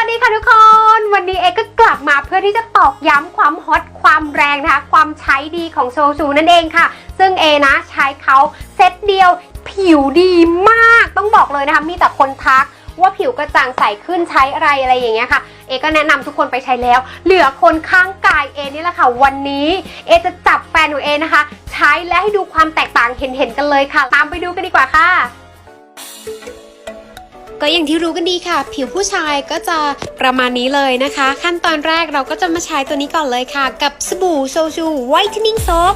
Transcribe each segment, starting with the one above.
วัสดีค่ะทุกคน วันนี้เอกก็กลับมาเพื่อที่จะตอกย้ำความฮอตความแรงนะคะ ความใช้ดีของโชชูนั่นเองค่ะ ซึ่งเอนะใช้เขาเซตเดียวผิวดีมากต้องบอกเลยนะคะ มีแต่คนทักว่าผิวกระจ่างใสขึ้นใช้อะไรอะไรอย่างเงี้ยค่ะ เอก็แนะนำทุกคนไปใช้แล้ว เหลือคนข้างกายเอนี่แหละค่ะ วันนี้เอจะจับแฟนของเอนะคะ ใช้และให้ดูความแตกต่างเห็นๆกันเลยค่ะ ตามไปดูกันดีกว่าค่ะ ก็อย่างที่รู้กันดีค่ะ ผิวผู้ชายก็จะประมาณนี้เลยนะคะ ขั้นตอนแรกเราก็จะมาใช้ตัวนี้ก่อนเลยค่ะ กับสบู่โซชูไวท์เน n ่งโซ p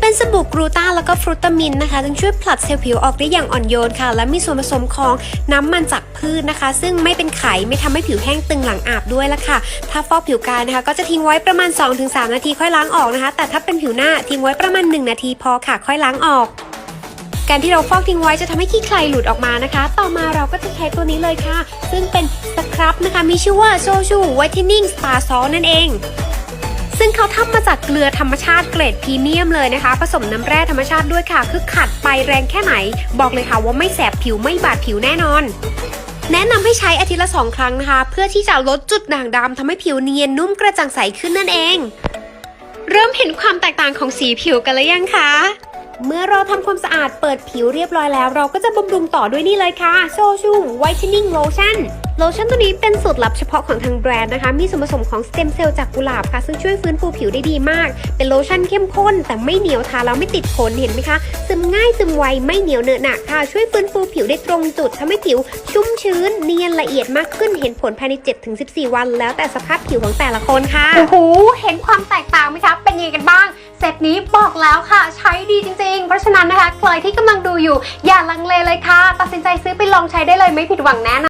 เป็นสบู่กลูต้าแล้วก็ฟรุตามินนะคะจึงช่วยผลัดเซลล์ผิวออกได้อย่างอ่อนโยนค่ะ และมีส่วนผสมของน้ำมันจากพืชนะคะ ซึ่งไม่เป็นไขไม่ทำให้ผิวแห้งตึงหลังอาบด้วยละค่ะ ถ้าฟอกผิวกายนะคะ ก็จะทิ้งไว้ประมาณ 2-3 นาทีค่อยล้างออกนะคะ แต่ถ้าเป็นผิวหน้าทิ้งไว้ประมาณ 1 นาทีพอค่ะ ค่อยล้างออก การที่เราฟอกทิ้งไว้จะทำให้ขี้ใครหลุดออกมานะคะ ต่อมาเราก็จะใช้ตัวนี้เลยค่ะ ซึ่งเป็นสครับนะคะ มีชื่อว่าโซชูไวท์เทนนิ่งสปาซอลนั่นเอง ซึ่งเขาทำมาจากเกลือธรรมชาติเกรดพรีเมียมเลยนะคะ ผสมน้ำแร่ธรรมชาติด้วยค่ะ คือขัดไปแรงแค่ไหน บอกเลยค่ะว่าไม่แสบผิวไม่บาดผิวแน่นอนแนะนำให้ใช้อาทิตย์ละสองครั้งนะคะ เพื่อที่จะลดจุดด่างดำทำให้ผิวเนียนนุ่มกระจ่างใสขึ้นนั่นเอง เริ่มเห็นความแตกต่างของสีผิวกันแล้วยังคะ เมื่อเราทำความสะอาดเปิดผิวเรียบร้อยแล้ว เราก็จะบำรุงต่อด้วยนี่เลยค่ะโซชูไวท์เทนนิ่งโลชั่นโลชั่นตัวนี้เป็นสูตรลับเฉพาะของทางแบรนด์นะคะ มีส่วนผสมของสเต็มเซลล์จากกุหลาบค่ะ ซึ่งช่วยฟื้นฟูผิวได้ดีมาก เป็นโลชั่นเข้มข้น แต่ไม่เหนียวทาแล้วไม่ติดขนเห็นไหมคะ ซึมง่ายซึมไวไม่เหนียวเหนอะหนะค่ะ ช่วยฟื้นฟูผิวได้ตรงจุดทำให้ผิวชุ่มชื้น เนียนละเอียดมากขึ้น เห็นผลภายใน 7-14 วัน แล้วแต่สภาพผิวของแต่ละคนค่ะ โอ้โห เห็นความแตกต่างไหมคะ เป็นยังไงกันบ้าง เซตนี้บอก แล้วค่ะ ใช้ดีจริงๆ เพราะฉะนั้นนะคะ ใครที่กำลังดูอยู่ อย่าลังเลเลยค่ะ ตัดสินใจซื้อไปลองใช้ได้เลยไม่ผิดหวังแน่นอน